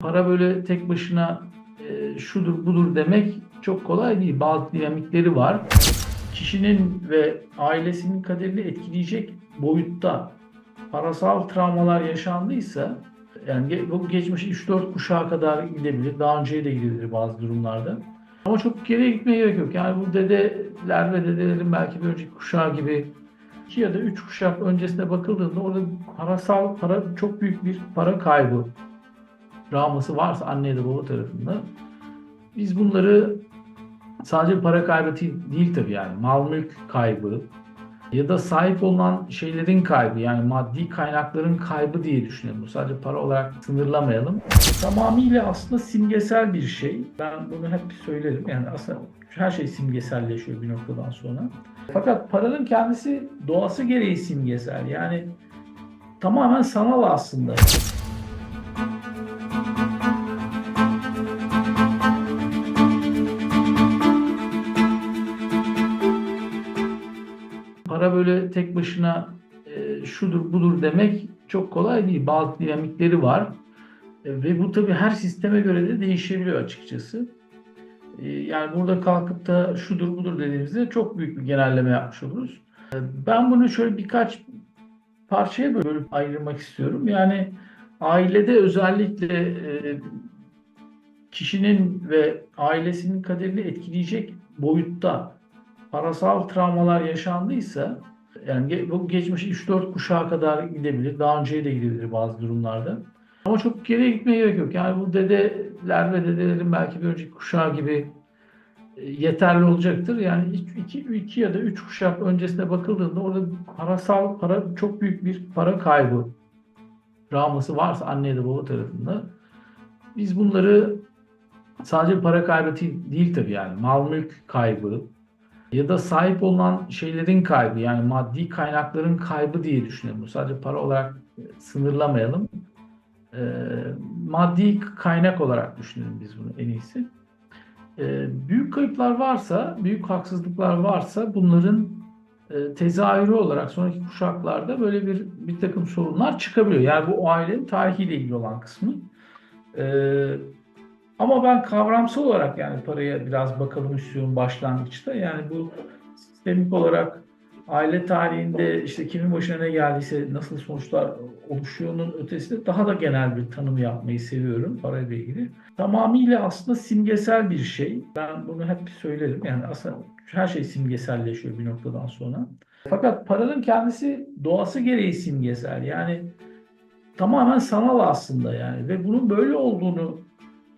Para böyle tek başına e, şudur budur demek çok kolay değil. Bazı dinamikleri var. Kişinin ve ailesinin kaderini etkileyecek boyutta parasal travmalar yaşandıysa yani bu geçmiş 3-4 kuşağa kadar gidebilir. Daha önceye de gidebilir bazı durumlarda. Ama çok geriye gitmeye gerek yok. Yani bu dedeler ve dedelerin belki bir önceki kuşağı gibi iki ya da üç kuşak öncesine bakıldığında orada parasal para çok büyük bir para kaybı travması varsa anne ya da baba tarafında biz bunları sadece para kaybı değil, tabii yani mal mülk kaybı ya da sahip olunan şeylerin kaybı yani maddi kaynakların kaybı diye düşünelim. Sadece para olarak sınırlamayalım. Tamamıyla aslında simgesel bir şey. Ben bunu hep söylerim. Yani aslında her şey simgeselleşiyor bir noktadan sonra. Fakat paranın kendisi doğası gereği simgesel. Yani tamamen sanal aslında. Böyle tek başına e, şudur budur demek çok kolay değil. Bazı dinamikleri var. E, ve bu tabii her sisteme göre de değişebiliyor açıkçası. E, yani burada kalkıp da şudur budur dediğimizde çok büyük bir genelleme yapmış oluruz. E, ben bunu şöyle birkaç parçaya bölüp ayırmak istiyorum. Yani ailede özellikle e, kişinin ve ailesinin kaderini etkileyecek boyutta parasal travmalar yaşandıysa yani bu geçmiş 3-4 kuşağa kadar gidebilir. Daha önceye de gidebilir bazı durumlarda. Ama çok geriye gitmeye gerek yok. Yani bu dedeler ve dedelerin belki bir önceki kuşağı gibi e, yeterli olacaktır. Yani iki, iki ya da üç kuşak öncesine bakıldığında orada parasal para çok büyük bir para kaybı travması varsa anne ya da baba tarafında biz bunları sadece para kaybı değil, değil tabii yani mal mülk kaybı ya da sahip olunan şeylerin kaybı yani maddi kaynakların kaybı diye. Bu sadece para olarak sınırlamayalım. Ee, maddi kaynak olarak düşünelim biz bunu en iyisi. Ee, büyük kayıplar varsa, büyük haksızlıklar varsa bunların e, tezahürü olarak sonraki kuşaklarda böyle bir bir takım sorunlar çıkabiliyor. Yani bu ailenin tarihiyle ilgili olan kısmı. Ee, ama ben kavramsal olarak yani paraya biraz bakalım istiyorum başlangıçta. Yani bu sistemik olarak aile tarihinde işte kimin başına ne geldiyse nasıl sonuçlar oluşuyorunun ötesinde daha da genel bir tanım yapmayı seviyorum parayla ilgili. Tamamıyla aslında simgesel bir şey. Ben bunu hep söylerim. Yani aslında her şey simgeselleşiyor bir noktadan sonra. Fakat paranın kendisi doğası gereği simgesel. Yani tamamen sanal aslında yani ve bunun böyle olduğunu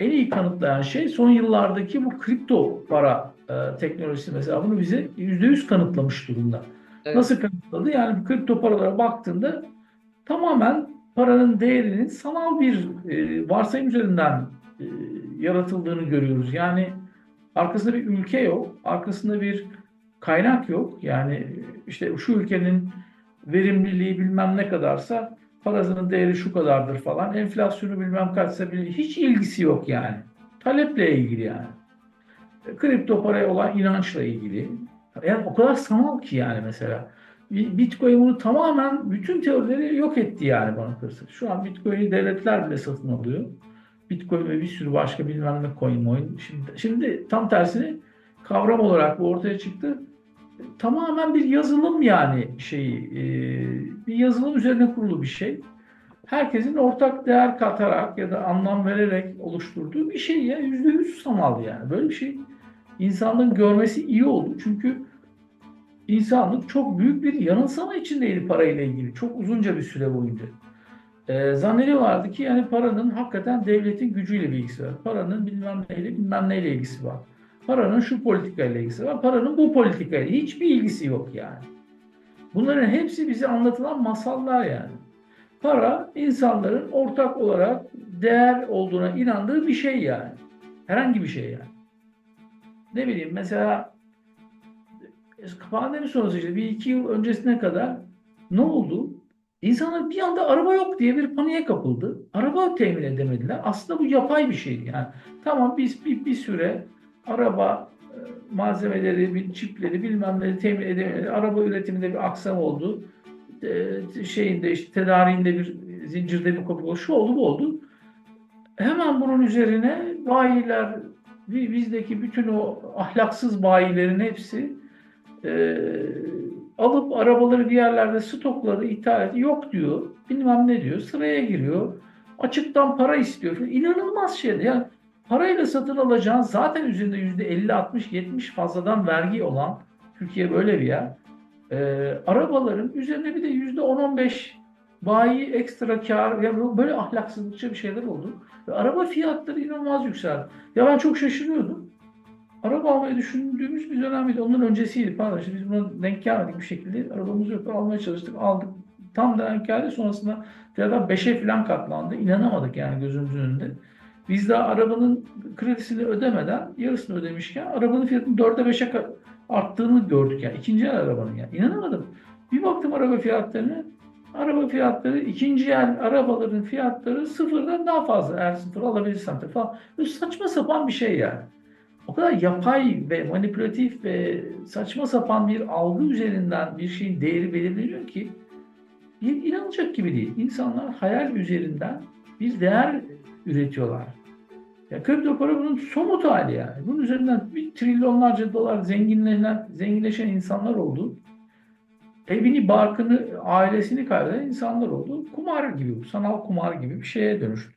en iyi kanıtlayan şey son yıllardaki bu kripto para e, teknolojisi mesela bunu bize %100 kanıtlamış durumda. Evet. Nasıl kanıtladı? Yani kripto paralara baktığında tamamen paranın değerinin sanal bir e, varsayım üzerinden e, yaratıldığını görüyoruz. Yani arkasında bir ülke yok, arkasında bir kaynak yok. Yani işte şu ülkenin verimliliği bilmem ne kadarsa parasının değeri şu kadardır falan. Enflasyonu bilmem kaçsa bile hiç ilgisi yok yani. Taleple ilgili yani. E, Kripto paraya olan inançla ilgili. Yani o kadar sanal ki yani mesela. Bi- Bitcoin bunu tamamen bütün teorileri yok etti yani bana kalırsa. Şu an Bitcoin'i devletler bile satın alıyor. Bitcoin ve bir sürü başka bilmem ne coin moin. Şimdi, şimdi tam tersine kavram olarak bu ortaya çıktı. Tamamen bir yazılım yani şeyi, e, bir yazılım üzerine kurulu bir şey. Herkesin ortak değer katarak ya da anlam vererek oluşturduğu bir şey ya yüzde yüz sanal yani. Böyle bir şey insanlığın görmesi iyi oldu. Çünkü insanlık çok büyük bir yanılsama içindeydi parayla ilgili. Çok uzunca bir süre boyunca. Ee, zannediyorlardı ki yani paranın hakikaten devletin gücüyle bir ilgisi var. Paranın bilmem neyle bilmem neyle ilgisi var. Paranın şu politikayla ilgisi var. Paranın bu politikayla hiçbir ilgisi yok yani. Bunların hepsi bize anlatılan masallar yani. Para insanların ortak olarak değer olduğuna inandığı bir şey yani. Herhangi bir şey yani. Ne bileyim mesela pandemi sonrası işte bir iki yıl öncesine kadar ne oldu? İnsanlar bir anda araba yok diye bir paniğe kapıldı. Araba temin edemediler. Aslında bu yapay bir şeydi yani. Tamam biz bir, bir süre araba e, malzemeleri, çipleri bilmem neleri temin edemedi. Araba üretiminde bir aksam oldu. E, şeyinde işte tedariğinde bir zincirde bir kopuk oldu. Şu oldu bu oldu. Hemen bunun üzerine bayiler, bi- bizdeki bütün o ahlaksız bayilerin hepsi e, alıp arabaları bir yerlerde stokları ithal et, yok diyor, bilmem ne diyor, sıraya giriyor, açıktan para istiyor. İnanılmaz şey. Yani parayla satın alacağın zaten üzerinde yüzde 50, 60, 70 fazladan vergi olan Türkiye böyle bir yer. E, arabaların üzerine bir de yüzde 10-15 bayi ekstra kar, ya böyle ahlaksızlıkça bir şeyler oldu. Ve araba fiyatları inanılmaz yükseldi. Ya ben çok şaşırıyordum. Araba almayı düşündüğümüz bir dönemdi. Ondan öncesiydi. Pardon biz buna denk gelmedik bir şekilde. Arabamız yok. Almaya çalıştık. Aldık. Tam denk geldi. Sonrasında fiyatlar 5'e falan katlandı. İnanamadık yani gözümüzün önünde. Biz daha arabanın kredisini ödemeden yarısını ödemişken arabanın fiyatının 4'e 5'e ka- arttığını gördük yani. İkinci el arabanın yani. İnanamadım. Bir baktım araba fiyatlarına. Araba fiyatları, ikinci el arabaların fiyatları sıfırdan daha fazla. Eğer sıfır alabilirsen falan. Böyle saçma sapan bir şey yani. O kadar yapay ve manipülatif ve saçma sapan bir algı üzerinden bir şeyin değeri belirleniyor ki in- inanılacak gibi değil. İnsanlar hayal üzerinden bir değer üretiyorlar. Ya kripto para bunun somut hali yani. Bunun üzerinden bir trilyonlarca dolar zenginleşen, zenginleşen insanlar oldu. Evini, barkını, ailesini kaybeden insanlar oldu. Kumar gibi sanal kumar gibi bir şeye dönüştü.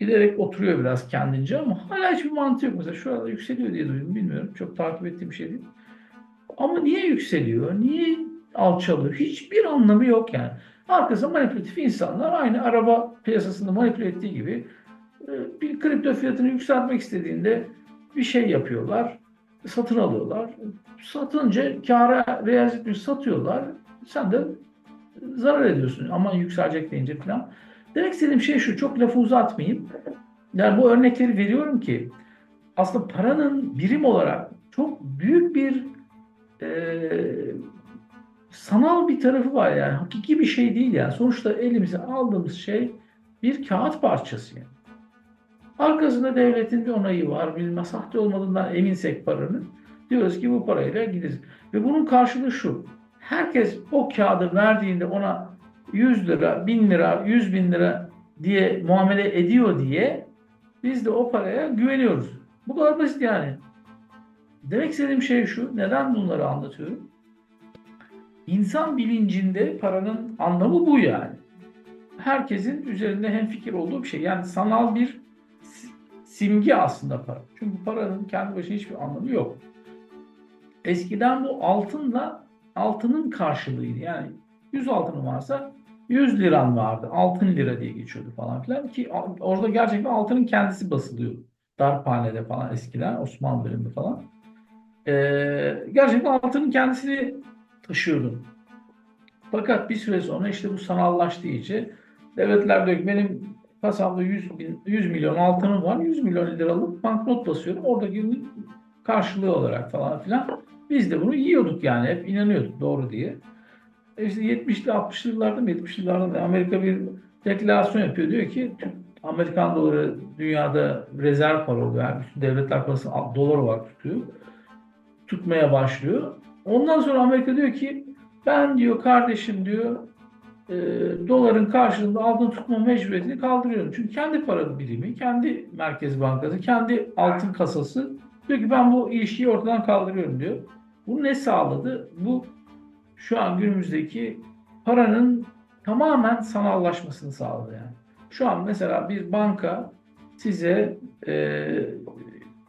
Giderek oturuyor biraz kendince ama hala hiçbir mantığı yok. Mesela şu anda yükseliyor diye duydum bilmiyorum. Çok takip ettiğim bir şey değil. Ama niye yükseliyor? Niye alçalıyor? Hiçbir anlamı yok yani. Arkasında manipülatif insanlar aynı araba piyasasında manipüle ettiği gibi e, bir kripto fiyatını yükseltmek istediğinde bir şey yapıyorlar. Satın alıyorlar. Satınca kâra realize etmiş satıyorlar. Sen de zarar ediyorsun. Aman yükselecek deyince falan. Demek istediğim şey şu, çok lafı uzatmayayım. Yani bu örnekleri veriyorum ki aslında paranın birim olarak çok büyük bir e, sanal bir tarafı var yani. Hakiki bir şey değil yani. Sonuçta elimize aldığımız şey bir kağıt parçası yani. Arkasında devletin bir onayı var. Bilmem sahte olmadığından eminsek paranın. Diyoruz ki bu parayla gideriz. Ve bunun karşılığı şu. Herkes o kağıdı verdiğinde ona 100 lira, 1000 lira, 100 bin lira diye muamele ediyor diye biz de o paraya güveniyoruz. Bu kadar basit yani. Demek istediğim şey şu. Neden bunları anlatıyorum? İnsan bilincinde paranın anlamı bu yani. Herkesin üzerinde hemfikir olduğu bir şey. Yani sanal bir si- simge aslında para. Çünkü paranın kendi başına hiçbir anlamı yok. Eskiden bu altınla altının karşılığıydı. Yani 100 altının varsa 100 liran vardı. Altın lira diye geçiyordu falan filan ki orada gerçekten altının kendisi basılıyor. Darphanede falan eskiden Osmanlı döneminde falan. Ee, gerçekten altının kendisini taşıyordun. Fakat bir süre sonra işte bu sanallaştığı için devletler diyor ki benim kasamda 100, bin, 100 milyon altınım var. 100 milyon liralık banknot basıyorum. Oradaki karşılığı olarak falan filan. Biz de bunu yiyorduk yani. Hep inanıyorduk doğru diye. E işte 70'li 60'lı yıllarda mı 70'li yıllarda mı Amerika bir deklarasyon yapıyor. Diyor ki Amerikan doları dünyada rezerv para oluyor. Yani bütün devletler parası dolar olarak tutuyor. Tutmaya başlıyor. Ondan sonra Amerika diyor ki ben diyor kardeşim diyor e, doların karşılığında altın tutma mecburiyetini kaldırıyorum. Çünkü kendi para birimi, kendi merkez bankası, kendi altın kasası diyor ki ben bu ilişkiyi ortadan kaldırıyorum diyor. Bu ne sağladı? Bu şu an günümüzdeki paranın tamamen sanallaşmasını sağladı yani. Şu an mesela bir banka size e,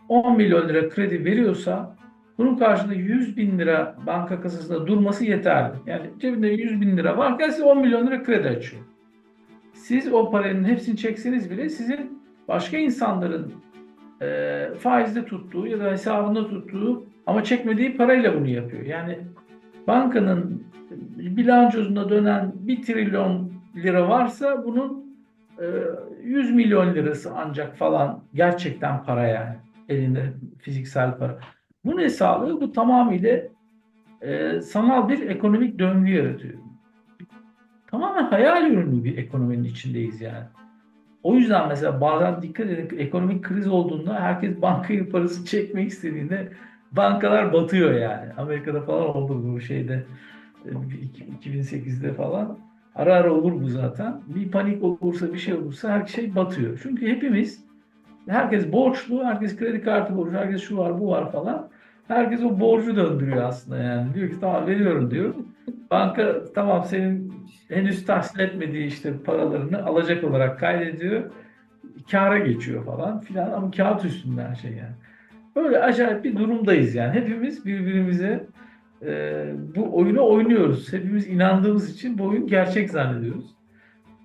10 milyon lira kredi veriyorsa bunun karşılığında 100 bin lira banka kasasında durması yeterli. Yani cebinde 100 bin lira varken size 10 milyon lira kredi açıyor. Siz o paranın hepsini çekseniz bile sizin başka insanların e, faizde tuttuğu ya da hesabında tuttuğu ama çekmediği parayla bunu yapıyor. Yani bankanın bilançosunda dönen 1 trilyon lira varsa bunun e, 100 milyon lirası ancak falan gerçekten para yani. Elinde fiziksel para. Bu ne sağlıyor? Bu tamamıyla e, sanal bir ekonomik döngü yaratıyor. Tamamen hayal ürünü bir ekonominin içindeyiz yani. O yüzden mesela bazen dikkat edin ekonomik kriz olduğunda herkes bankaya parası çekmek istediğinde bankalar batıyor yani. Amerika'da falan oldu bu şeyde e, 2008'de falan. Ara ara olur bu zaten. Bir panik olursa, bir şey olursa her şey batıyor. Çünkü hepimiz, herkes borçlu, herkes kredi kartı borcu, herkes şu var, bu var falan. Herkes o borcu döndürüyor aslında yani. Diyor ki tamam veriyorum diyor. Banka tamam senin henüz tahsil etmediği işte paralarını alacak olarak kaydediyor. Kâra geçiyor falan filan ama kağıt üstünde her şey yani. Böyle acayip bir durumdayız yani. Hepimiz birbirimize e, bu oyunu oynuyoruz. Hepimiz inandığımız için bu oyun gerçek zannediyoruz.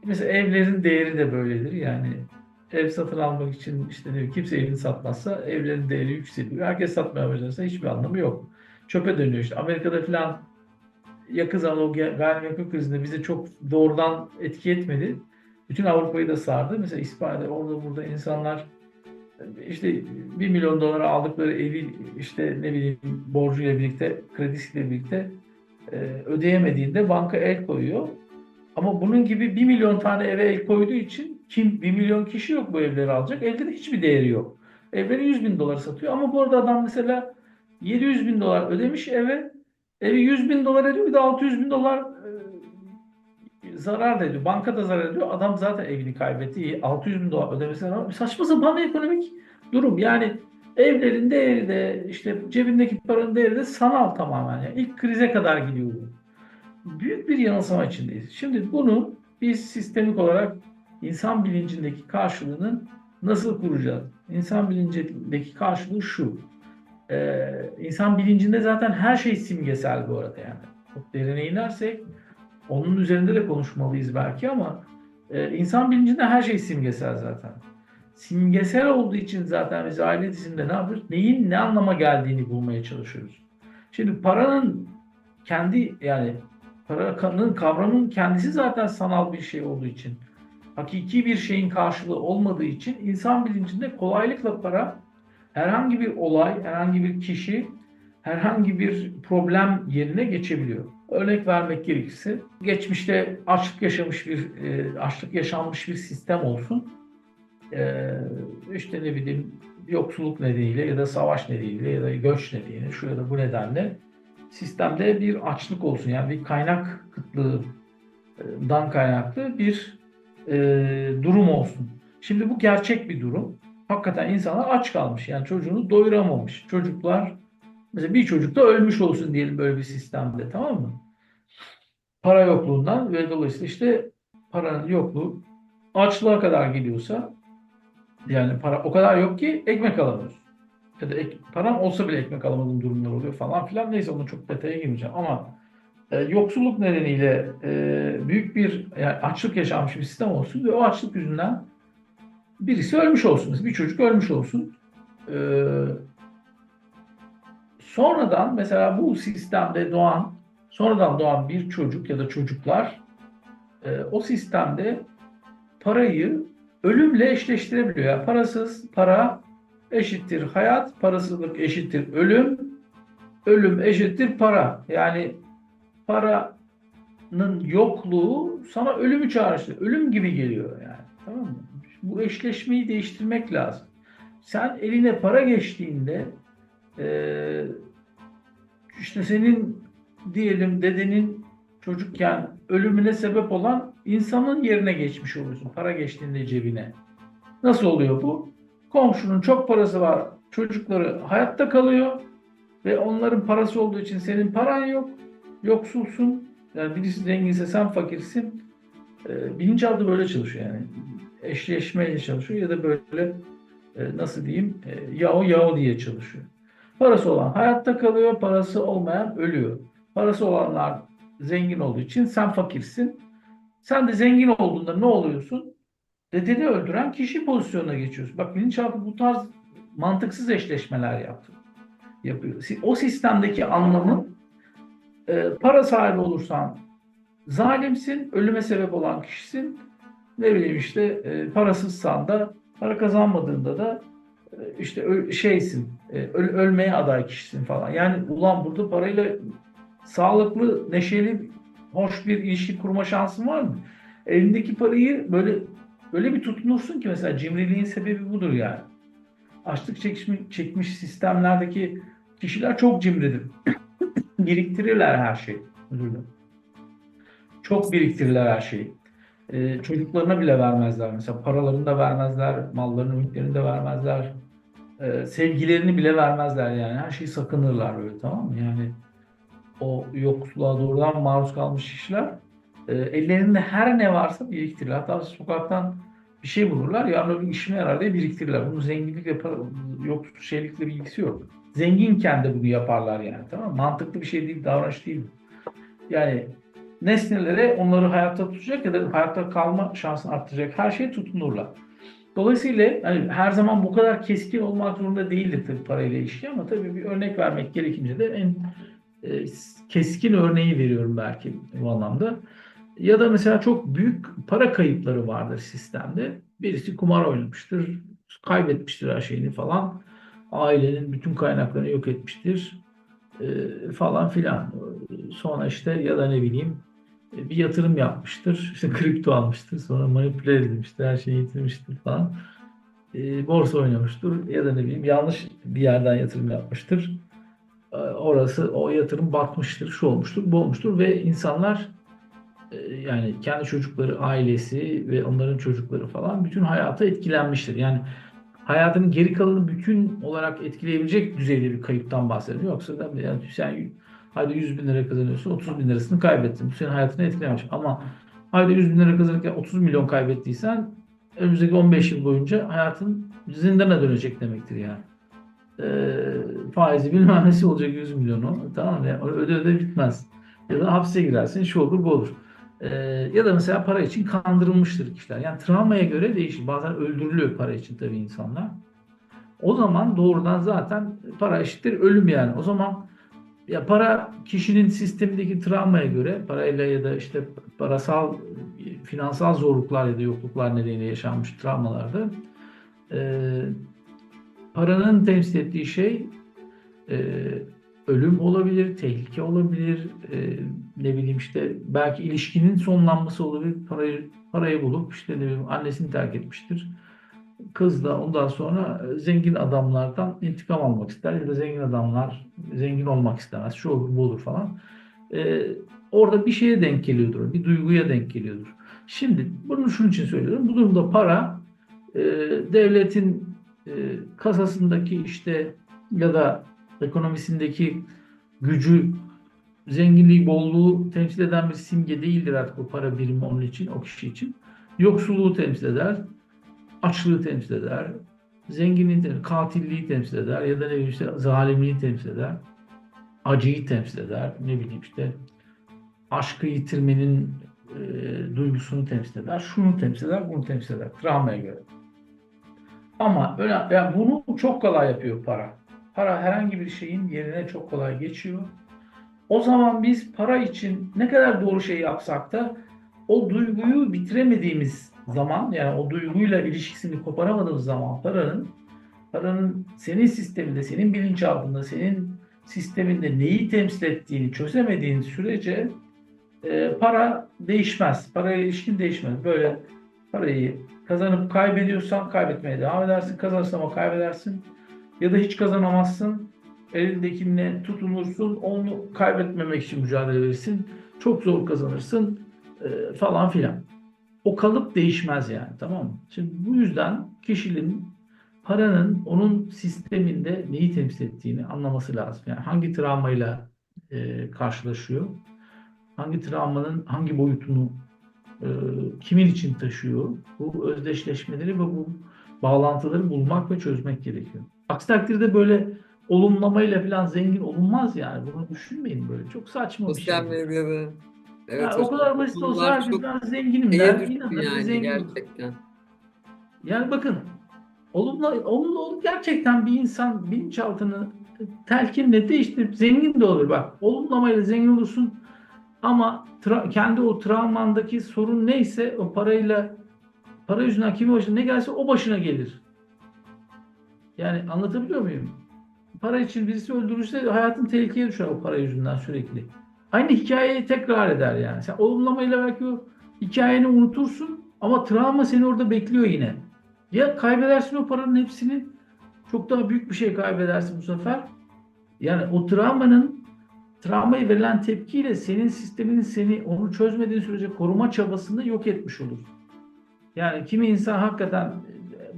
Mesela evlerin değeri de böyledir. Yani ev satın almak için işte bileyim, kimse evini satmazsa evlerin değeri yükseliyor. Herkes satmaya başlarsa hiçbir anlamı yok. Çöpe dönüyor işte. Amerika'da falan yakın zamanda o gayrimenkul krizinde bize çok doğrudan etki etmedi. Bütün Avrupa'yı da sardı. Mesela İspanya'da orada burada insanlar işte 1 milyon dolara aldıkları evi işte ne bileyim borcuyla birlikte, kredisiyle birlikte e, ödeyemediğinde banka el koyuyor. Ama bunun gibi 1 milyon tane eve el koyduğu için kim 1 milyon kişi yok bu evleri alacak. De hiçbir değeri yok. Evleri 100 bin dolar satıyor ama bu arada adam mesela 700 bin dolar ödemiş eve. Evi 100 bin dolar ediyor bir de 600 bin dolar e, zarar da ediyor. Banka da zarar ediyor. Adam zaten evini kaybetti. 600 bin dolar ödemesine rağmen saçma sapan ekonomik durum. Yani evlerin değeri de işte cebindeki paranın değeri de sanal tamamen. Yani ilk krize kadar gidiyor bu. Büyük bir yanılsama içindeyiz. Şimdi bunu biz sistemik olarak insan bilincindeki karşılığını nasıl kuracağız? İnsan bilincindeki karşılığı şu. Ee, insan bilincinde zaten her şey simgesel bu arada yani. Çok derine inersek onun üzerinde de konuşmalıyız belki ama e, insan bilincinde her şey simgesel zaten. Simgesel olduğu için zaten biz aile dizinde ne yapıyoruz? Neyin ne anlama geldiğini bulmaya çalışıyoruz. Şimdi paranın kendi yani paranın kavramın kendisi zaten sanal bir şey olduğu için hakiki bir şeyin karşılığı olmadığı için insan bilincinde kolaylıkla para herhangi bir olay, herhangi bir kişi, herhangi bir problem yerine geçebiliyor. Örnek vermek gerekirse geçmişte açlık yaşamış bir e, açlık yaşanmış bir sistem olsun. E, işte ne bileyim yoksulluk nedeniyle ya da savaş nedeniyle ya da göç nedeniyle şu ya da bu nedenle sistemde bir açlık olsun. Yani bir kaynak kıtlığından kaynaklı bir e, durum olsun. Şimdi bu gerçek bir durum. Hakikaten insanlar aç kalmış. Yani çocuğunu doyuramamış. Çocuklar mesela bir çocuk da ölmüş olsun diyelim böyle bir sistemde tamam mı? Para yokluğundan ve dolayısıyla işte paranın yokluğu açlığa kadar geliyorsa yani para o kadar yok ki ekmek alamıyoruz. Ya da ek, param olsa bile ekmek alamadığım durumlar oluyor falan filan. Neyse onu çok detaya girmeyeceğim ama e, yoksulluk nedeniyle e, büyük bir yani açlık yaşanmış bir sistem olsun ve o açlık yüzünden birisi ölmüş olsun. Bir çocuk ölmüş olsun. E, sonradan mesela bu sistemde doğan sonradan doğan bir çocuk ya da çocuklar o sistemde parayı ölümle eşleştirebiliyor. Yani parasız para eşittir hayat, parasızlık eşittir ölüm, ölüm eşittir para. Yani paranın yokluğu sana ölümü çağrıştırıyor. Ölüm gibi geliyor yani. Tamam mı? Bu eşleşmeyi değiştirmek lazım. Sen eline para geçtiğinde e, işte senin diyelim dedenin çocukken ölümüne sebep olan insanın yerine geçmiş oluyorsun. Para geçtiğinde cebine. Nasıl oluyor bu? Komşunun çok parası var. Çocukları hayatta kalıyor ve onların parası olduğu için senin paran yok. Yoksulsun. Yani birisi zenginse sen fakirsin. E, bilinçaltı böyle çalışıyor yani. Eşleşmeyle çalışıyor ya da böyle e, nasıl diyeyim e, yahu yahu diye çalışıyor. Parası olan hayatta kalıyor, parası olmayan ölüyor. Parası olanlar zengin olduğu için sen fakirsin. Sen de zengin olduğunda ne oluyorsun? Dedeni öldüren kişi pozisyonuna geçiyorsun. Bak bilinçaltı bu tarz mantıksız eşleşmeler yaptı. Yapıyor. O sistemdeki anlamın e, para sahibi olursan zalimsin, ölüme sebep olan kişisin. Ne bileyim işte e, parasızsan da, para kazanmadığında da e, işte ö, şeysin, e, öl, ölmeye aday kişisin falan. Yani ulan burada parayla sağlıklı, neşeli, hoş bir ilişki kurma şansın var mı? Elindeki parayı böyle öyle bir tutunursun ki mesela cimriliğin sebebi budur yani. Açlık çekmiş, çekmiş sistemlerdeki kişiler çok cimridir. Biriktirirler her şeyi. Özür Çok biriktirirler her şeyi. Ee, çocuklarına bile vermezler mesela. Paralarını da vermezler, mallarını, mülklerini de vermezler. Ee, sevgilerini bile vermezler yani. Her şeyi sakınırlar böyle tamam mı? Yani o yoksulluğa doğrudan maruz kalmış kişiler e, ellerinde her ne varsa biriktirirler. Hatta sokaktan bir şey bulurlar. Yarın öbür işime yarar diye biriktirirler. Bunun zenginlikle, para, yoksul şeylikle bir ilgisi yok. Zenginken de bunu yaparlar yani. Tamam mı? Mantıklı bir şey değil, davranış değil. Yani nesnelere onları hayatta tutacak ya da hayatta kalma şansını arttıracak her şeye tutunurlar. Dolayısıyla hani her zaman bu kadar keskin olmak zorunda değildir tabii parayla ilişki ama tabii bir örnek vermek gerekince de en e, keskin örneği veriyorum belki bu anlamda. Ya da mesela çok büyük para kayıpları vardır sistemde. Birisi kumar oynamıştır, kaybetmiştir her şeyini falan. Ailenin bütün kaynaklarını yok etmiştir e, falan filan. Sonra işte ya da ne bileyim e, bir yatırım yapmıştır. İşte kripto almıştır. Sonra manipüle edilmiştir. Her şeyi yitirmiştir falan. E, borsa oynamıştır. Ya da ne bileyim yanlış bir yerden yatırım yapmıştır. E, orası o yatırım batmıştır. Şu olmuştur, bu olmuştur ve insanlar e, yani kendi çocukları, ailesi ve onların çocukları falan bütün hayata etkilenmiştir. Yani hayatının geri kalanını bütün olarak etkileyebilecek düzeyde bir kayıptan bahsediyorum. Yoksa da yani sen hadi 100 bin lira kazanıyorsun 30 bin lirasını kaybettin. Bu senin hayatını etkilemiş. Ama hadi 100 bin lira kazanırken 30 milyon kaybettiysen önümüzdeki 15 yıl boyunca hayatın zindana dönecek demektir yani. E, faizi bilmem nesi olacak 100 milyonu. Tamam mı? Yani öde öde bitmez. Ya da hapse girersin şu olur bu olur. Ee, ya da mesela para için kandırılmıştır kişiler. Yani travmaya göre değişir. Bazen öldürülüyor para için tabii insanlar. O zaman doğrudan zaten para eşittir ölüm yani. O zaman ya para kişinin sistemindeki travmaya göre parayla ya da işte parasal finansal zorluklar ya da yokluklar nedeniyle yaşanmış travmalarda e, paranın temsil ettiği şey e, ölüm olabilir, tehlike olabilir, e, ne bileyim işte belki ilişkinin sonlanması olabilir. Parayı parayı bulup işte ne bileyim annesini terk etmiştir. Kız da ondan sonra e, zengin adamlardan intikam almak ister ya da zengin adamlar zengin olmak istemez. Şu olur bu olur falan. E, orada bir şeye denk geliyordur, bir duyguya denk geliyordur. Şimdi bunu şunun için söylüyorum. Bu durumda para e, devletin e, kasasındaki işte ya da ekonomisindeki gücü, zenginliği, bolluğu temsil eden bir simge değildir artık o para birimi onun için, o kişi için. Yoksulluğu temsil eder, açlığı temsil eder, zenginliği, katilliği temsil eder ya da ne bileyim işte zalimliği temsil eder, acıyı temsil eder, ne bileyim işte aşkı yitirmenin e, duygusunu temsil eder, şunu temsil eder, bunu temsil eder, travmaya göre. Ama öyle, yani bunu çok kolay yapıyor para. Para herhangi bir şeyin yerine çok kolay geçiyor. O zaman biz para için ne kadar doğru şey yapsak da o duyguyu bitiremediğimiz zaman yani o duyguyla ilişkisini koparamadığımız zaman paranın paranın senin sisteminde, senin bilinçaltında, senin sisteminde neyi temsil ettiğini çözemediğin sürece e, para değişmez. Paraya ilişkin değişmez. Böyle parayı kazanıp kaybediyorsan kaybetmeye devam edersin. Kazanırsan ama kaybedersin ya da hiç kazanamazsın. Elindekine tutunursun. Onu kaybetmemek için mücadele verirsin. Çok zor kazanırsın e, falan filan. O kalıp değişmez yani tamam mı? Şimdi bu yüzden kişinin paranın onun sisteminde neyi temsil ettiğini anlaması lazım. Yani hangi travmayla e, karşılaşıyor, hangi travmanın hangi boyutunu e, kimin için taşıyor, bu özdeşleşmeleri ve bu bağlantıları bulmak ve çözmek gerekiyor. Aksi takdirde böyle olumlamayla falan zengin olunmaz yani. Bunu düşünmeyin böyle. Çok saçma bir şey. Medyada. Evet, Yani o kadar basit olsa herkes ben zenginim der. yani zengin olur. gerçekten. Yani bakın olumlu, olumlu olup gerçekten bir insan bilinçaltını telkinle değiştirip zengin de olur. Bak olumlamayla zengin olursun ama tra- kendi o travmandaki sorun neyse o parayla para yüzünden kimin başına ne gelse o başına gelir. Yani anlatabiliyor muyum? Para için birisi öldürürse hayatın tehlikeye düşer o para yüzünden sürekli. Aynı hikayeyi tekrar eder yani. Sen olumlamayla belki o hikayeni unutursun ama travma seni orada bekliyor yine. Ya kaybedersin o paranın hepsini çok daha büyük bir şey kaybedersin bu sefer. Yani o travmanın travmaya verilen tepkiyle senin sisteminin seni onu çözmediğin sürece koruma çabasını yok etmiş olur. Yani kimi insan hakikaten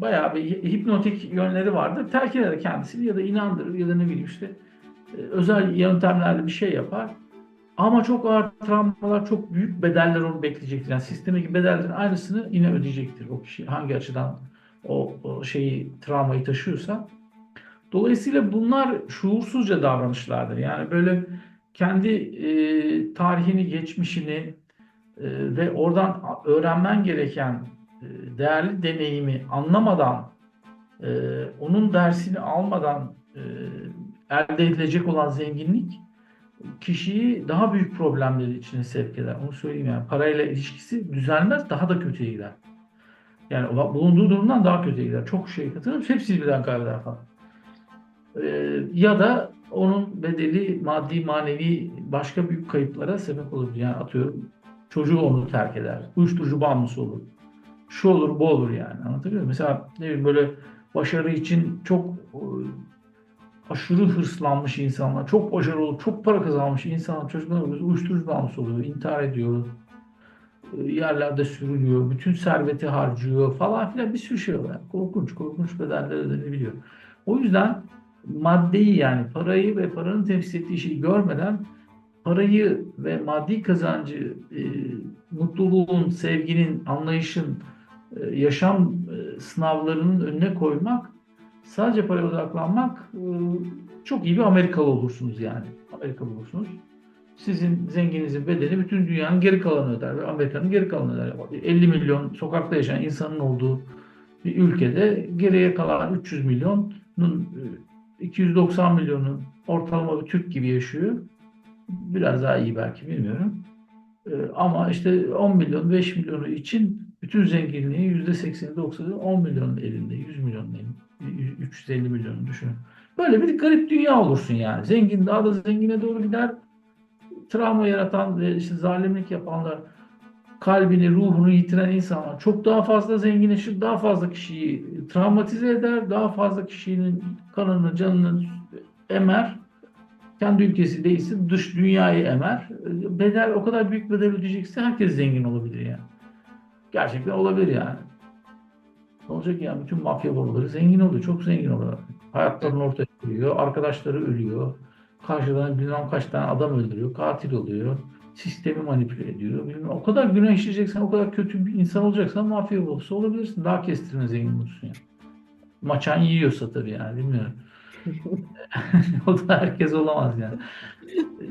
bayağı bir hipnotik yönleri vardır. Terk eder kendisini ya da inandırır ya da ne bileyim işte e, özel yöntemlerle bir şey yapar. Ama çok ağır travmalar, çok büyük bedeller onu bekleyecektir. Yani sistemdeki bedellerin aynısını yine ödeyecektir o kişi hangi açıdan o, o şeyi, travmayı taşıyorsa. Dolayısıyla bunlar şuursuzca davranışlardır. Yani böyle kendi e, tarihini, geçmişini e, ve oradan öğrenmen gereken değerli deneyimi anlamadan, e, onun dersini almadan e, elde edilecek olan zenginlik kişiyi daha büyük problemleri içine sevk eder. Onu söyleyeyim yani. Parayla ilişkisi düzelmez, daha da kötüye gider. Yani bulunduğu durumdan daha kötüye gider. Çok şey katılır, hepsi birden kaybeder falan. Ee, ya da onun bedeli maddi manevi başka büyük kayıplara sebep olur. Yani atıyorum çocuğu onu terk eder. Uyuşturucu bağımlısı olur. Şu olur bu olur yani. Anlatabiliyor muyum? Mesela ne bileyim böyle başarı için çok e, aşırı hırslanmış insanlar, çok başarılı çok para kazanmış insanlar, çocuklar uyuşturucu bağımlısı oluyor, intihar ediyor, e, yerlerde sürülüyor, bütün serveti harcıyor falan filan bir sürü şey oluyor. Korkunç, korkunç bedeller ödenebiliyor. O yüzden maddeyi yani parayı ve paranın temsil ettiği şeyi görmeden parayı ve maddi kazancı, e, mutluluğun, sevginin, anlayışın, yaşam e, sınavlarının önüne koymak, sadece paraya odaklanmak e, çok iyi bir Amerikalı olursunuz yani. Amerikalı olursunuz. Sizin zenginizin bedeli bütün dünyanın geri kalanı öder ve Amerika'nın geri kalanı öder. 50 milyon sokakta yaşayan insanın olduğu bir ülkede geriye kalan 300 milyonun e, 290 milyonu ortalama bir Türk gibi yaşıyor. Biraz daha iyi belki bilmiyorum. E, Ama işte 10 milyon, 5 milyonu için bütün zenginliği %80'i 90'ı 10 milyonun elinde, 100 milyonun elinde, 350 milyonu düşünün. Böyle bir garip dünya olursun yani. Zengin daha da zengine doğru gider. Travma yaratan ve işte zalimlik yapanlar, kalbini, ruhunu yitiren insanlar çok daha fazla zenginleşir, daha fazla kişiyi travmatize eder, daha fazla kişinin kanını, canını emer. Kendi ülkesi değilse dış dünyayı emer. Bedel o kadar büyük bedel ödeyecekse herkes zengin olabilir yani. Gerçekten olabilir yani. Olacak yani bütün mafya babaları zengin oluyor. Çok zengin oluyor. Hayatlarını ortaya koyuyor. Arkadaşları ölüyor. Karşıdan bilmem kaç tane adam öldürüyor. Katil oluyor. Sistemi manipüle ediyor. Bilmem, o kadar günah işleyeceksen, o kadar kötü bir insan olacaksan mafya babası olabilirsin. Daha kestirme zengin olursun yani. Maçan yiyorsa tabii yani bilmiyorum. o da herkes olamaz yani.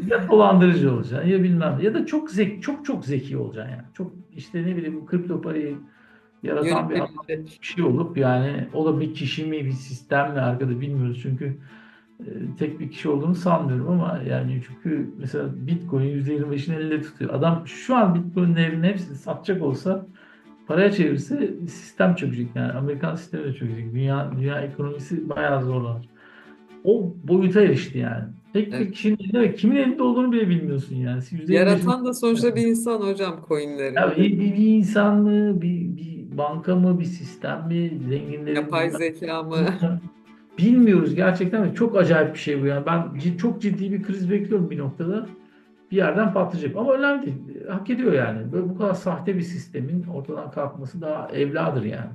Ya dolandırıcı olacaksın ya bilmem ya da çok zeki, çok çok zeki olacaksın yani. Çok işte ne bileyim bu kripto parayı yaratan bir adam bir şey olup yani o da bir kişi mi bir sistem mi arkada bilmiyoruz çünkü e, tek bir kişi olduğunu sanmıyorum ama yani çünkü mesela Bitcoin %25'ini elinde tutuyor. Adam şu an Bitcoin'lerin hepsini satacak olsa paraya çevirse sistem çökecek yani Amerikan sistemi de çökecek. Dünya dünya ekonomisi bayağı zorlanır. O boyuta erişti yani. Tek bir Evet. kişinin elinde kimin elinde olduğunu bile bilmiyorsun yani. %25'ini Yaratan da sonuçta bir insan hocam coinleri. ya bir, bir, bir insan mı, bir, bir banka mı, bir sistem mi, zenginlerin Yapay bilmem- zeka mı? Bilmiyoruz gerçekten çok acayip bir şey bu yani. Ben çok ciddi bir kriz bekliyorum bir noktada. Bir yerden patlayacak ama önemli değil. Hak ediyor yani. Böyle bu kadar sahte bir sistemin ortadan kalkması daha evladır yani.